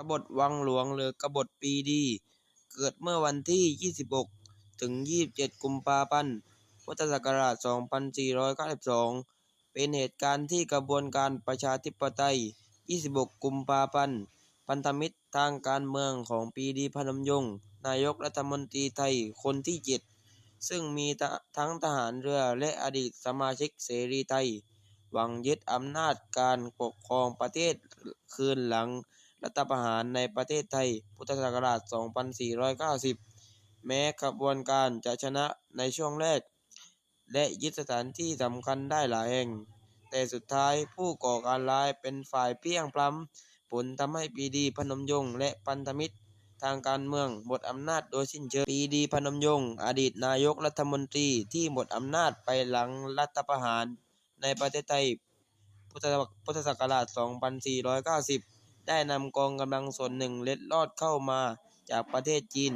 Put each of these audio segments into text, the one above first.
กบฏวังหลวงหรือกบฏปีดี เกิดเมื่อวันที่ 26 ถึง 27 กุมภาพันธ์ พุทธศักราช 2492 เป็นเหตุการณ์ที่กระบวนการประชาธิปไตย 26 กุมภาพันธ์ พันธมิตรทางการเมืองของปีดีพนมยงค์นายกรัฐมนตรีไทยคนที่ 7 ซึ่งมีทั้งทหารเรือและอดีตสมาชิกเสรีไทย หวังยึดอำนาจการปกครองประเทศคืนหลัง รัฐประหารในประเทศไทย พุทธศักราช 2490 แม้ขบวนการจะชนะในช่วงแรก และยึดสถานที่สำคัญได้หลายแห่ง แต่สุดท้ายผู้ก่อการร้ายเป็นฝ่ายเพียงพล้ำผลทำให้ปีดีพนมยงค์และพันธมิตรทางการเมืองหมดอำนาจโดยสิ้นเชิงปีดีพนมยงค์อดีตนายกรัฐมนตรีที่หมดอำนาจไปหลังรัฐประหารในประเทศไทย พุทธศักราช 2490 ได้นำกองกำลังส่วนหนึ่งเล็ดลอดเข้ามาจากประเทศจีน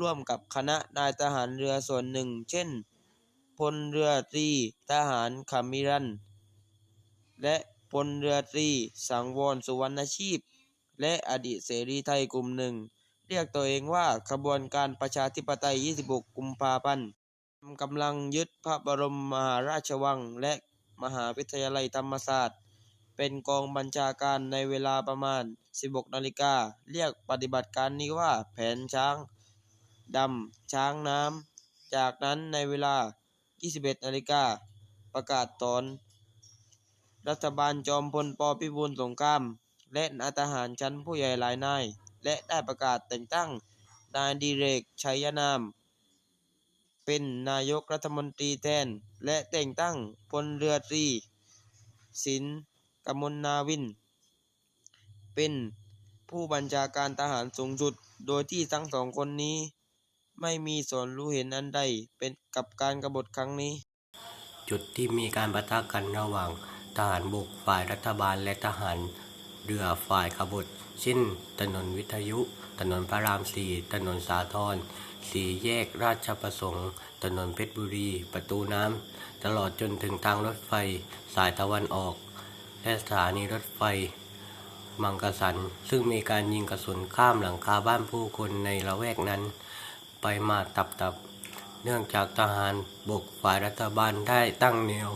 ร่วมกับคณะนายทหารเรือส่วนหนึ่ง เช่น พลเรือตรีทหารขมิรัน และพลเรือตรีสังวรสุวรรณชีพ และอดีตเสรีไทยกลุ่มหนึ่ง เรียกตัวเองว่าขบวนการประชาธิปไตย 26 กุมภาพันธ์กำลังยึดพระบรมมหาราชวังและมหาวิทยาลัยธรรมศาสตร์ เป็นกองบัญชาการในเวลาประมาณ 16นาฬิกาเรียกปฏิบัติการนี้ว่าแผนช้างดำช้างน้ำ จากนั้นในเวลา 21นาฬิกาประกาศถอน รัฐบาลจอมพลปพิบูลสงคราม และนายทหารชั้นผู้ใหญ่หลายนาย และได้ประกาศแต่งตั้งนายดิเรกชัยนาม เป็นนายกรัฐมนตรีแทน และแต่งตั้งพลเรือตรีสิน กมลนาวิน เป็นผู้บัญชาการทหารสูงสุด โดยที่ทั้งสองคนนี้ ไม่มีส่วนรู้เห็นอันใดเป็นกับการกบฏครั้งนี้ จุดที่มีการปะทะกันระหว่างทหารบกฝ่ายรัฐบาลและทหารเรือฝ่ายขบฏเช่นถนนวิทยุ ถนนพระรามสี่ถนนสาทรสี่แยกราชประสงค์ ถนนเพชรบุรี ประตูน้ำ ตลอดจนถึงทางรถไฟสายตะวันออก และสถานีรถไฟมังกสัน ซึ่งมีการยิงกระสุนข้ามหลังคาบ้านผู้คนในละแวกนั้น ไปมาตับๆเนื่องจากทหารบกฝ่ายรัฐบาลได้ตั้งแนว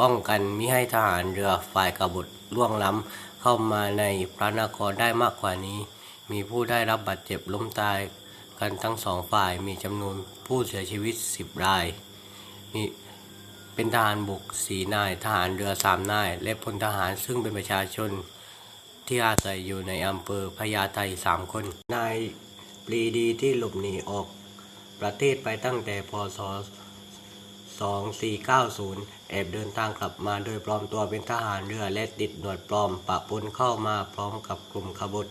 ป้องกันมิให้ทหารเรือฝ่ายกบฏล่วงล้ำเข้ามาในพระนครได้มากกว่านี้ มีผู้ได้รับบาดเจ็บล้มตายกันทั้งสองฝ่ายมีจำนวนผู้เสียชีวิต 10 ราย มี เป็นทหารบกสีนาย ทหารเรือสามนาย และพลทหารซึ่งเป็นประชาชนที่อาศัยอยู่ในอำเภอพญาไทสามคน นายปรีดีที่หลบหนีออกประเทศไปตั้งแต่พศ 2490 แอบเดินทางกลับมาโดยปลอมตัวเป็นทหารเรือและติดหนวดปลอมปะปนเข้ามาพร้อมกับกลุ่มขบฏ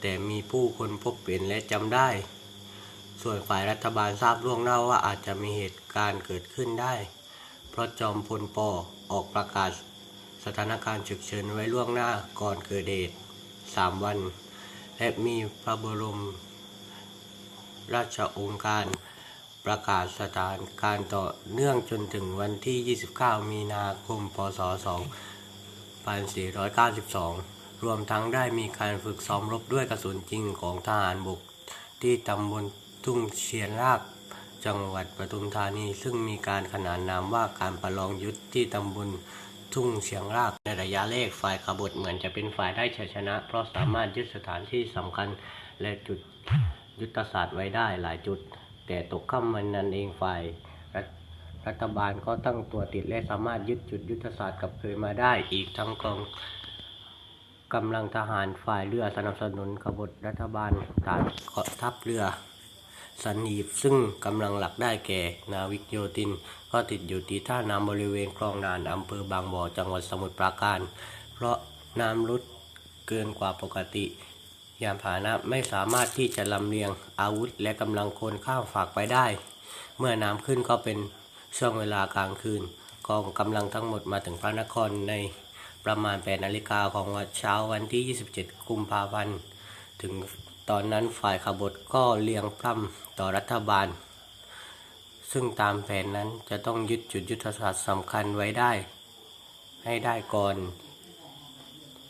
แต่มีผู้คนพบเห็นและจำได้ ส่วนฝ่ายรัฐบาลทราบล่วงหน้าว่าอาจจะมีเหตุการณ์เกิดขึ้นได้ ราะจอมพลปออกประกาศ สถานการณ์ฉุกเฉินไว้ล่วงหน้าก่อนเกิดเหตุ3วัน และมีพระบรม ราชโองการประกาศสถานการณ์ต่อเนื่องจนถึงวันที่ 29 มีนาคม พศ 2492 รวมทั้งได้มีการฝึกซ้อมรบด้วยกระสุนจริงของทหารบกที่ตำบลทุ่งเชียนราก จังหวัดปทุมธานี ซึ่งมีการขนานนามว่าการประลองยุทธที่ตำบลทุ่งเชียงรากในระยะแรกฝ่ายขบฏเหมือนจะเป็นฝ่ายได้ชัยชนะ เพราะสามารถยึดสถานที่สำคัญและจุดยุทธศาสตร์ไว้ได้หลายจุด แต่ตกค่ำวันนั้นเองฝ่ายรัฐรัฐบาลก็ตั้งตัวติดและสามารถยึดจุดยุทธศาสตร์กลับคืนมาได้อีกทั้งกองกำลังทหารฝ่ายเรือสนับสนุนขบฏรัฐบาลฐานทัพเรือ สันหีบซึ่งกำลังหลักได้แก่ นาวิกโยติน ก็ติดอยู่ที่ท่าน้ำบริเวณคลองนานอำเภอบางบ่อจังหวัดสมุทรปราการ เพราะน้ำลดเกินกว่าปกติ ยานพาหนะไม่สามารถที่จะลำเลียงอาวุธและกำลังคนข้ามฝากไปได้ เมื่อน้ำขึ้นก็เป็นช่วงเวลากลางคืนกองกำลังทั้งหมดมาถึงพระนครในประมาณ8นาฬิกาของวันเช้าวันที่ 27 กุมภาพันธ์ ถึง ตอนนั้นฝ่ายขบฏก็เลียงพร่ำต่อรัฐบาล ซึ่งตามแผนนั้นจะต้องยึดจุดยุทธศาสตร์สำคัญไว้ได้ ให้ได้ก่อน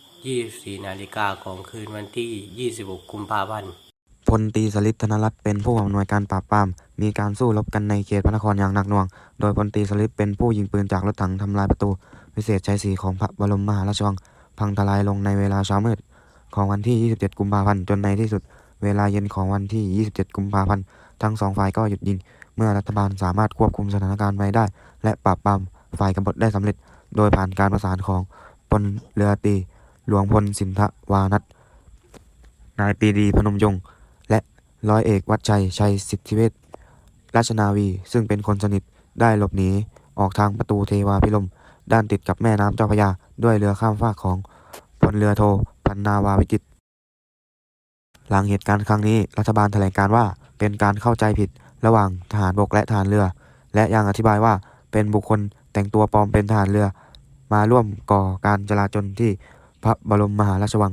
24 นาฬิกาของคืนวันที่ 26 กุมภาพันธ์พลตีสฤทธิ์ธนรัตน์เป็นผู้อำนวยการปราบปราม มีการสู้รบกันในเขตพระนครอย่างหนักหน่วง โดยพลตีสฤทธิ์เป็นผู้ยิงปืนจากรถถังทำลายประตู วิเศษชัยศรีของพระบรมมหาราชวัง พังทลายลงในเวลาเช้ามืด ของวันที่ 27 กุมภาพันธ์จนในที่สุด เวลาเย็นของวันที่ 27 กุมภาพันธ์ทั้งสองฝ่ายก็หยุดยิง เมื่อรัฐบาลสามารถควบคุมสถานการณ์ไว้ได้ และปราบปรามฝ่ายกบฏได้สำเร็จ โดยผ่านการประสานของพลเรือตรีหลวงพลสินทวานัทนายปีดีพนมยงค์และร้อยเอกวัชชัยชัยสิทธิเวชราชนาวีซึ่งเป็นคนสนิทได้หลบหนีออกทางประตูเทวาพิรมด้านติดกับแม่น้ำเจ้าพระยาด้วยเรือข้ามฟากของพลเรือโท พันนาวาวิจิตหลังเหตุการณ์ครั้งนี้รัฐบาลแถลงการว่าเป็นการเข้าใจผิดระหว่างทหารบกและทหารเรือ และยังอธิบายว่าเป็นบุคคลแต่งตัวปลอมเป็นทหารเรือ มาร่วมก่อการจลาจลที่พระบรมมหาราชวัง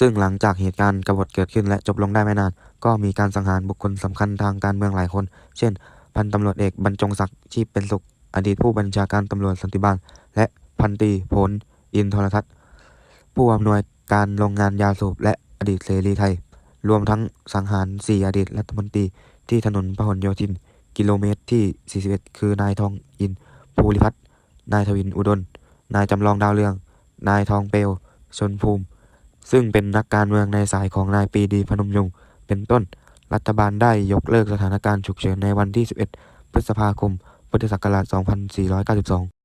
ซึ่งหลังจากเหตุการณ์กบฏเกิดขึ้นและจบลงได้ไม่นาน ก็มีการสังหารบุคคลสำคัญทางการเมืองหลายคน เช่น พันตำรวจเอกบรรจงศักดิ์ชีพเป็นสุข อดีตผู้บัญชาการตำรวจสันติบาลและพันตีผล อินทรทัศน์ ผู้อำนวยการโรงงานยาสูบและอดีตเสรีไทย รวมทั้งสังหาร 4 อดีตรัฐมนตรีที่ถนนพหลโยธิน กิโลเมตรที่ 41 คือนายทองอินภูริพัฒน์นายทวินอุดมนายจำลองดาวเรือง นายทองเปลวชนภูมิ ซึ่งเป็นนักการเมืองในสายของนายปีดีพนมยงค์เป็นต้น รัฐบาลได้ยกเลิกสถานการณ์ฉุกเฉินในวันที่ 11 พฤษภาคม พุทธศักราช 2492